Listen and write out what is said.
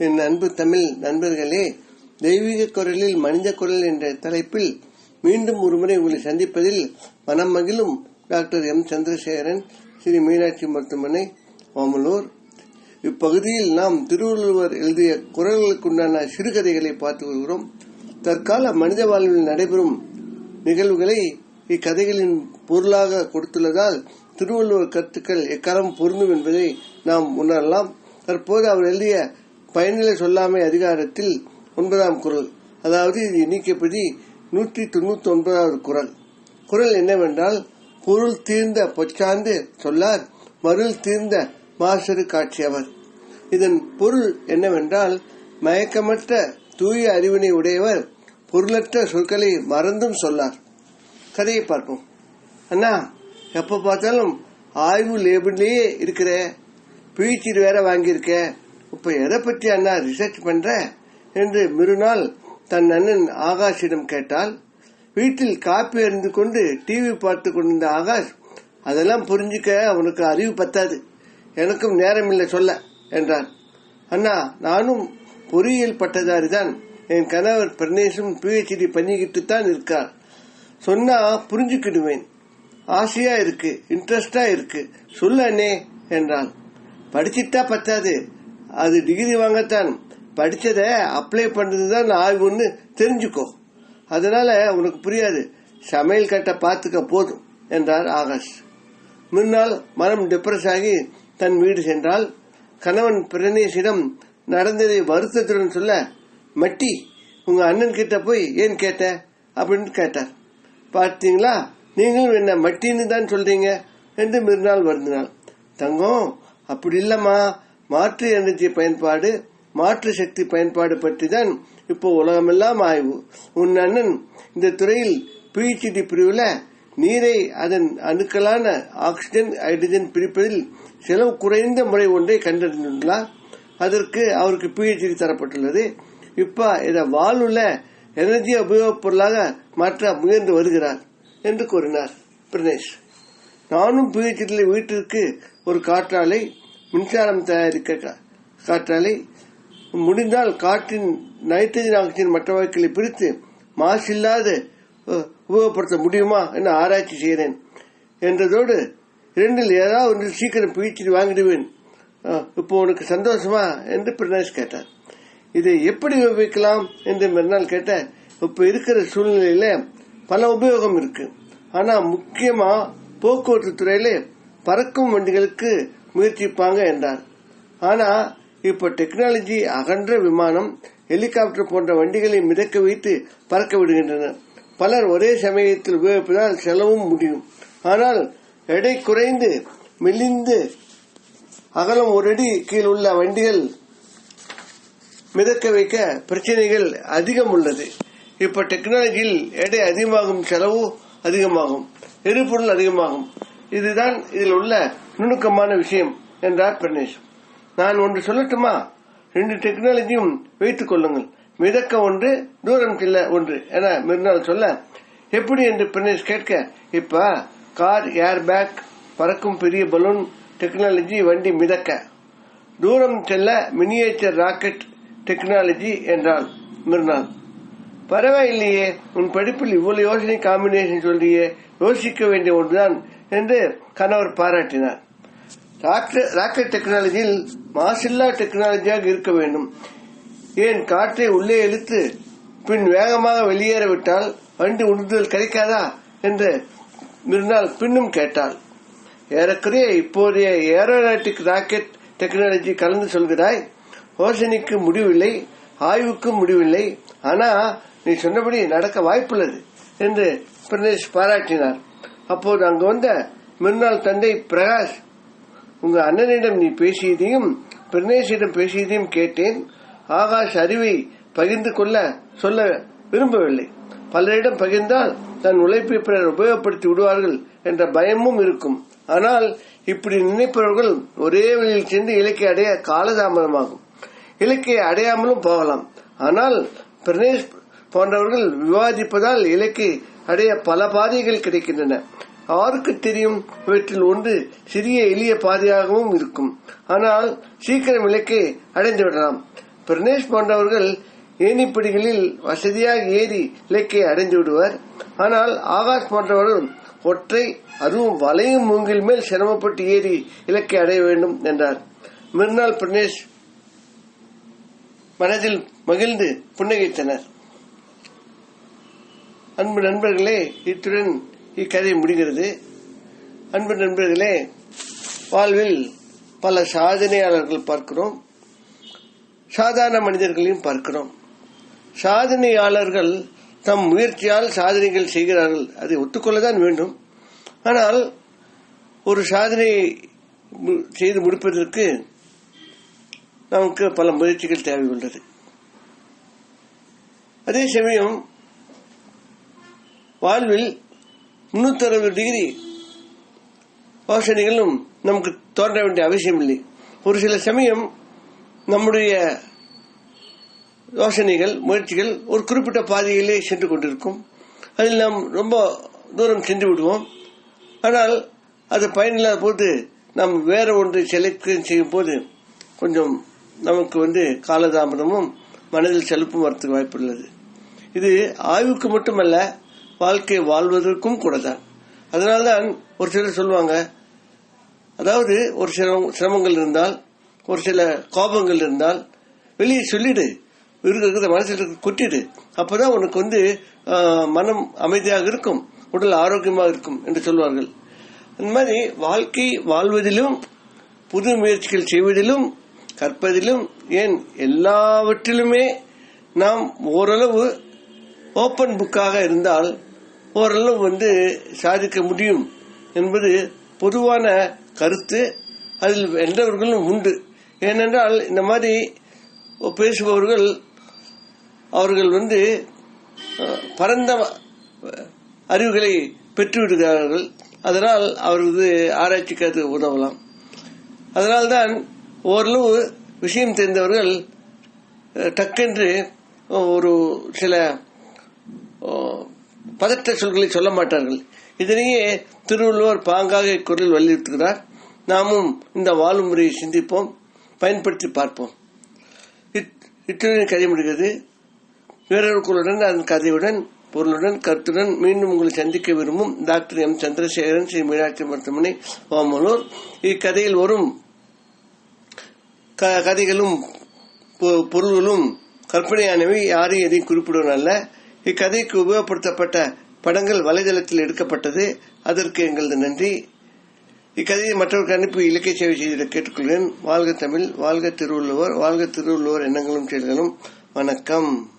என் அன்பு தமிழ் நண்பர்களே தெய்வீக குரலில் மனித குரல் என்ற தலைப்பில் மீண்டும் ஒருமுறை உங்களை சந்திப்பதில் மனம் மகிழும் டாக்டர் எம். சந்திரசேகரன் ஸ்ரீ மீனாட்சி மருத்துவமனை ஓமலூர் இப்பகுதியில் நாம் திருவள்ளுவர் எழுதிய குரல்களுக்குண்டான சிறுகதைகளை பார்த்து வருகிறோம் தற்கால மனித வாழ்வில் நடைபெறும் நிகழ்வுகளை இக்கதைகளின் பொருளாக கொடுத்துள்ளதால் திருவள்ளுவர் கருத்துக்கள் எக்காலம் பொருந்தும் என்பதை நாம் உணரலாம். தற்போது அவர் எழுதிய பயனிலை சொல்லாமை அதிகாரத்தில் ஒன்பதாம் குரல். அதாவது இது எண்ணிக்கைப்படி நூற்றி தொண்ணூத்தி ஒன்பதாவது குரல். குரல் என்னவென்றால் பொருள் தீர்ந்த பொச்சாந்து சொல்லார் மருள் தீர்ந்த மாசரு காட்சியவர். இதன் பொருள் என்னவென்றால் மயக்கமற்ற தூய அறிவினை உடையவர் பொருளற்ற சொற்களை மறந்தும் சொல்லார். கதையை பார்ப்போம். அண்ணா எப்ப பார்த்தாலும் ஆய்வு லேபிள்லேயே இருக்கிற. பிஹெச்டி வேற வாங்கியிருக்க. இப்ப எதை பற்றி அண்ணா ரிசர்ச் பண்ற? என்று மிருநாள் தன் அண்ணன் ஆகாஷிடம் கேட்டால் வீட்டில் காப்பி அறிந்து கொண்டு டிவி பார்த்து கொண்டிருந்த ஆகாஷ் அதெல்லாம் புரிஞ்சுக்க அவனுக்கு அறிவு பத்தாது. எனக்கும் நேரமில்லை சொல்ல என்றான். அண்ணா நானும் பொறியியல் பட்டதாரி தான் என் கணவர் பிரனேஷும் பிஹெச்டி பண்ணிக்கிட்டு தான் இருக்கார். சொன்னா புரிஞ்சுக்கிடுவேன். ஆசையா இருக்கு இன்ட்ரெஸ்டா இருக்கு. சொல்லு அண்ணே என்றான். படிச்சிட்டா பத்தாது. அது டிகிரி வாங்கத்தான். படிச்சத அப்ளை பண்றதுதான் ஆய்வுன்னு தெரிஞ்சுக்கோ. அதனால உனக்கு புரியாது. சமையல் கட்ட பார்த்துக்க போதும் என்றார் ஆகாஷ். முன்னால் மனம் டிப்ரெஸ் ஆகி தன் வீடு சென்றால் கணவன் பிரனேஷிடம் நடந்ததை வருத்தத்துடன் சொல்ல மட்டி உங்க அண்ணன் கிட்ட போய் ஏன் கேட்ட? அப்படின்னு கேட்டார். பார்த்தீங்களா? நீங்களும் என்ன மட்டின்னு தான் சொல்றீங்க? என்று மறுநாள் வருந்தினாள். தங்கம் அப்படி இல்லம்மா. மாற்று எனர்ஜி பயன்பாடு மாற்று சக்தி பயன்பாடு பற்றி தான் இப்போ உலகமெல்லாம் ஆய்வு. உன் அண்ணன் இந்த துறையில் பிஹெச்டி பிரிவில் நீரை அதன் அணுக்களான ஆக்சிஜன் ஹைட்ரஜன் பிரிப்பதில் செலவு குறைந்த முறை ஒன்றை கண்டறிந்துள்ளார். அதற்கு அவருக்கு பிஹெச்டி தரப்பட்டுள்ளது. இப்போ இதை வாழ்வுள்ள எனர்ஜி உபயோகப் பொருளாக மாற்ற முயன்று வருகிறார் என்று கூறினார். பிரணேஷ் நானும் பிஹெச்டியில் வீட்டிற்கு ஒரு காற்றாலை மின்சாரம் தயாரிக்க காற்றாலை முடிந்தால் காற்றின் நைட்ரஜன் ஆக்சிஜன் மற்ற வாய்க்களை பிரித்து மாசில்லாத உபயோகப்படுத்த முடியுமா என ஆராய்ச்சி செய்கிறேன் என்றதோடு இரண்டில் ஏதாவது ஒன்றில் சீக்கிரம் பிஹெச்டி வாங்கிடுவேன். இப்போ உனக்கு சந்தோஷமா? என்று பிரணேஷ் கேட்டார். இதை எப்படி உபயோகிக்கலாம்? என்று மறுநாள் கேட்ட இப்போ இருக்கிற சூழ்நிலையில பல உபயோகம் இருக்கு. ஆனா முக்கியமா போக்குவரத்து துறையில பறக்கும் வண்டிகளுக்கு முயற்சிப்பாங்க என்றார். ஆனா இப்ப டெக்னாலஜி அகன்ற விமானம் ஹெலிகாப்டர் போன்ற வண்டிகளை மிதக்க வைத்து பறக்க விடுகின்றன பலர் ஒரே சமயத்தில் உபயோகிப்பதால் செலவும் முடியும் ஆனால் எடை குறைந்து மெலிந்து அகலம் ஒரு அடி கீழ் உள்ள வண்டிகள் மிதக்க வைக்க பிரச்சனைகள் அதிகம் உள்ளது. இப்ப டெக்னாலஜியில் எடை அதிகமாகும் செலவு அதிகமாகும் எரிபொருள் அதிகமாகும். இதுதான் இதில் உள்ள நுணுக்கமான விஷயம் என்றார் பிரணேஷ் நான் ஒன்று சொல்லட்டுமா? ரெண்டு டெக்னாலஜியும் வைத்துக் கொள்ளுங்கள். மிதக்க ஒன்று தூரம் செல்ல ஒன்று என மறுநாள் சொல்ல எப்படி? என்று பிரணேஷ் கேட்க இப்ப கார் ஏர் பேக் பறக்கும் பெரிய பலூன் டெக்னாலஜி வண்டி மிதக்க. தூரம் செல்ல மினியேச்சர் ராக்கெட் டெக்னாலஜி என்றால் மிருநாள் பரவாயில்லையே உன் படிப்பில் இவ்வளவு யோசனை காம்பினேஷன் சொல்றியே யோசிக்க வேண்டிய ஒன்றுதான் என்று கணவர் பாராட்டினார். ராக்கெட் டெக்னாலஜியில் மாசில்லா டெக்னாலஜியாக இருக்க வேண்டும். ஏன்? காற்றை உள்ளே இழுத்து பின் வேகமாக வெளியேறவிட்டால் வண்டி உந்துதல் கிடைக்காதா? என்று மிருநாள் பின்னும் கேட்டாள். ஏறக்குறைய இப்போதைய ஏரோநாட்டிக் ராக்கெட் டெக்னாலஜி கலந்து சொல்கிறாய்? யோசனைக்கு முடிவில்லை ஆய்வுக்கும் முடிவில்லை. ஆனா நீ சொன்னபடி நடக்க வாய்ப்புள்ளது என்று பிரணேஷ் பாராட்டினார். அப்போது அங்கு வந்த மிருநாள் தந்தை பிரகாஷ் உங்க அண்ணனிடம் நீ பேசியதையும் பிரணேஷிடம் பேசியதையும் கேட்டேன். ஆகாஷ் அறிவை பகிர்ந்து கொள்ள சொல்ல விரும்பவில்லை. பலரிடம் பகிர்ந்தால் தன் உழைப்பை பிறர் உபயோகப்படுத்தி விடுவார்கள் என்ற பயமும் இருக்கும். ஆனால் இப்படி நினைப்பவர்கள் ஒரே வழியில் சென்று இலக்கை அடைய காலதாமதமாகும். இலக்கை அடையாமலும் போகலாம். ஆனால் பிரணேஷ் போன்றவர்கள் விவாதிப்பதால் இலக்கை அடைய பல பாதைகள் கிடைக்கின்றன. யாருக்கு தெரியும் இவற்றில் ஒன்று சிறிய எளிய பாதையாகவும் இருக்கும். ஆனால் சீக்கிரம் இலக்கை அடைந்து விடலாம். பிரணேஷ் போன்றவர்கள் ஏணிப்படிகளில் வசதியாக ஏறி இலக்கை அடைந்து விடுவர். ஆனால் ஆகாஷ் போன்றவர்கள் ஒற்றை அதுவும் வளையும் மூங்கில் மேல் சிரமப்பட்டு ஏறி இலக்கை அடைய வேண்டும் என்றார். மிர்னால் பிரணேஷ் மனதில் மகிழ்ந்து புன்னகைத்தனர். அன்பு நண்பர்களே இத்துடன் இக்கதை முடிகிறது. அன்பு நண்பர்களே வாழ்வில் பல சாதனையாளர்கள் பார்க்கிறோம். சாதாரண மனிதர்களையும் பார்க்கிறோம். சாதனையாளர்கள் தம் முயற்சியால் சாதனைகள் செய்கிறார்கள். அதை ஒத்துக்கொள்ளதான் வேண்டும். ஆனால் ஒரு சாதனையை மு- செய்து முடிப்பதற்கு நமக்கு பல முயற்சிகள் தேவை உள்ளது அதே சமயம் வாழ்வில் முன்னூத்தி அறுபது டிகிரி யோசனைகளும் நமக்கு தோன்ற வேண்டிய அவசியம் இல்லை ஒரு சில சமயம் நம்முடைய யோசனைகள் முயற்சிகள் ஒரு குறிப்பிட்ட பாதையிலே சென்று கொண்டிருக்கும். அதில் நாம் ரொம்ப தூரம் சென்று விடுவோம். ஆனால் அது பயனில்லாத போது நாம் வேற ஒன்றை செலக்ட் செய்யும் போது கொஞ்சம் நமக்கு வந்து காலதாமதமும் மனதில் செலுப்பும் வரத்துக்கு வாய்ப்புள்ளது. இது ஆய்வுக்கு மட்டுமல்ல வாழ்க்கை வாழ்வதற்கும் கூட தான் அதனால்தான் ஒரு சிலர் சொல்லுவாங்க அதாவது ஒரு சில சிரமங்கள் இருந்தால் ஒரு சில கோபங்கள் இருந்தால் வெளியே சொல்லிடு. இருக்கிறத மனசில் கொட்டிடு. அப்பதான் உனக்கு வந்து மனம் அமைதியாக இருக்கும் உடல் ஆரோக்கியமாக இருக்கும் என்று சொல்வார்கள். அந்த மாதிரி வாழ்க்கை வாழ்வதிலும் புது முயற்சிகள் செய்வதிலும் கற்பதிலும் ஏன் எல்லாவற்றிலுமே நாம் ஓரளவு ஓப்பன் புக்காக இருந்தால் ஓரளவு வந்து சாதிக்க முடியும் என்பது பொதுவான கருத்து. அதில் வென்றவர்களும் உண்டு. ஏனென்றால் இந்த மாதிரி பேசுபவர்கள் அவர்கள் வந்து பரந்த அறிவுகளை பெற்றுவிடுகிறார்கள். அதனால் அவரது ஆராய்ச்சிக்கு அது உதவலாம். அதனால்தான் ஓரளவு விஷயம் தெரிந்தவர்கள் டக்கென்று ஒரு சில பதற்ற சொல்களை சொல்ல மாட்டார்கள். இதனையே திருவள்ளுவர் பாங்காக இக்குரலில் வலியுறுத்துகிறார். நாமும் இந்த வாழும் முறையை சிந்திப்போம் பயன்படுத்தி பார்ப்போம். இத்- இத்துடன் கதை முடிகிறது வீரர்களுடன் அதன் கதையுடன் பொருளுடன் கருத்துடன் மீண்டும் உங்களை சந்திக்க விரும்பும் டாக்டர் எம். சந்திரசேகரன் ஸ்ரீ மீனாட்சி மருத்துவமனை ஓமலூர். இக்கதையில் வரும் க- கதைகளும் பொ- பொருள்களும் கற்பனையானவை. யாரையும் எதையும் குறிப்பிடுவது அல்ல இக்கதைக்கு உபயோகப்படுத்தப்பட்ட படங்கள் வலைதளத்தில் எடுக்கப்பட்டது. அதற்கு எங்களது நன்றி. இக்கதையை மற்றவருக்கு அனுப்பி இலக்கிய சேவை செய்திட கேட்டுக்கொள்கிறேன். வாழ்க தமிழ் வாழ்க திருவள்ளுவர் வாழ்க திருவள்ளுவர் எண்ணங்களும் செயல்களும். வணக்கம்.